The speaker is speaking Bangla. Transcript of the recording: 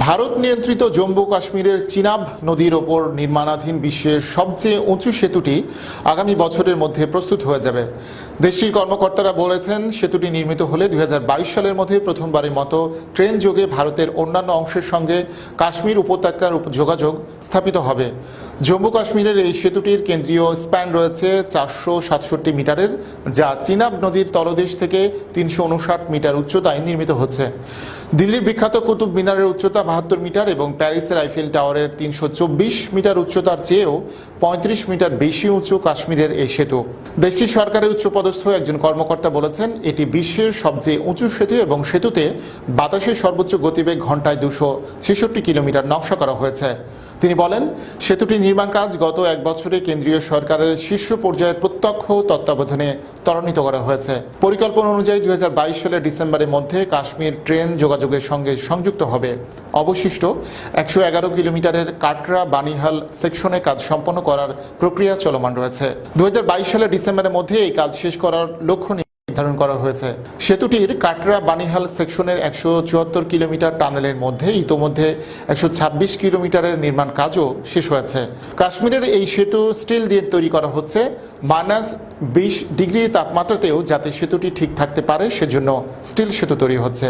ভারত নিয়ন্ত্রিত জম্মু কাশ্মীরের চিনাব নদীর ওপর নির্মাণাধীন বিশ্বের সবচেয়ে উঁচু সেতুটি আগামী বছরের মধ্যে প্রস্তুত হয়ে যাবে। দেশটির কর্মকর্তারা বলেছেন, সেতুটি নির্মিত হলে দুই হাজার বাইশ সালের মধ্যে প্রথমবারের মতো ট্রেন যোগে ভারতের অন্যান্য অংশের সঙ্গে কাশ্মীর উপত্যকার উপ- যোগাযোগ স্থাপিত হবে। জম্মু কাশ্মীরের এই সেতুটির কেন্দ্রীয় স্প্যান রয়েছে চারশো সাতষট্টি মিটারের, যা চিনাব নদীর তলদেশ থেকে তিনশো উনষাট মিটার উচ্চতায় নির্মিত হচ্ছে। দিল্লির বিখ্যাত কুতুব মিনারের উচ্চতা বাহাত্তর মিটার এবং প্যারিসের আইফেল টাওয়ারের তিনশো চব্বিশ মিটার উচ্চতার চেয়েও পঁয়ত্রিশ মিটার বেশি উঁচু কাশ্মীরের এই সেতু। দেশটির সরকারের উচ্চপদস্থ একজন কর্মকর্তা বলেছেন, এটি বিশ্বের সবচেয়ে উঁচু সেতু এবং সেতুতে বাতাসের সর্বোচ্চ গতিবেগ ঘন্টায় দুশো ছেষট্টি কিলোমিটার নকশা করা হয়েছে। তিনি বলেন সেতুটি নির্মাণ কাজ গত এক বছরে কেন্দ্রীয় সরকারের শীর্ষ পর্যায়ের প্রত্যক্ষ তত্ত্বাবধানে ত্বরান্বিত করা হয়েছে। পরিকল্পনা অনুযায়ী দুই সালের ডিসেম্বরের মধ্যে কাশ্মীর ট্রেন যোগাযোগের সঙ্গে সংযুক্ত হবে। অবশিষ্ট একশো এগারো কিলোমিটারের কাটরা বানিহাল সেকশনে কাজ সম্পন্ন করার প্রক্রিয়া চলমান রয়েছে। দুই হাজার বাইশ সালের ডিসেম্বরের মধ্যে এই কাজ শেষ করার লক্ষ্য নির্ধারণ করা হয়েছে। সেতুটির কাটরা বানিহাল সেকশনের একশো চুয়াত্তর কিলোমিটার টানেলের মধ্যে ইতোমধ্যে একশো ছাব্বিশ কিলোমিটারের নির্মাণ কাজও শেষ হয়েছে। কাশ্মীরের এই সেতু স্টিল দিয়ে তৈরি করা হচ্ছে। মাইনাস বিশ ডিগ্রি তাপমাত্রাতেও যাতে সেতুটি ঠিক থাকতে পারে, সেজন্য স্টিল সেতু তৈরি হচ্ছে।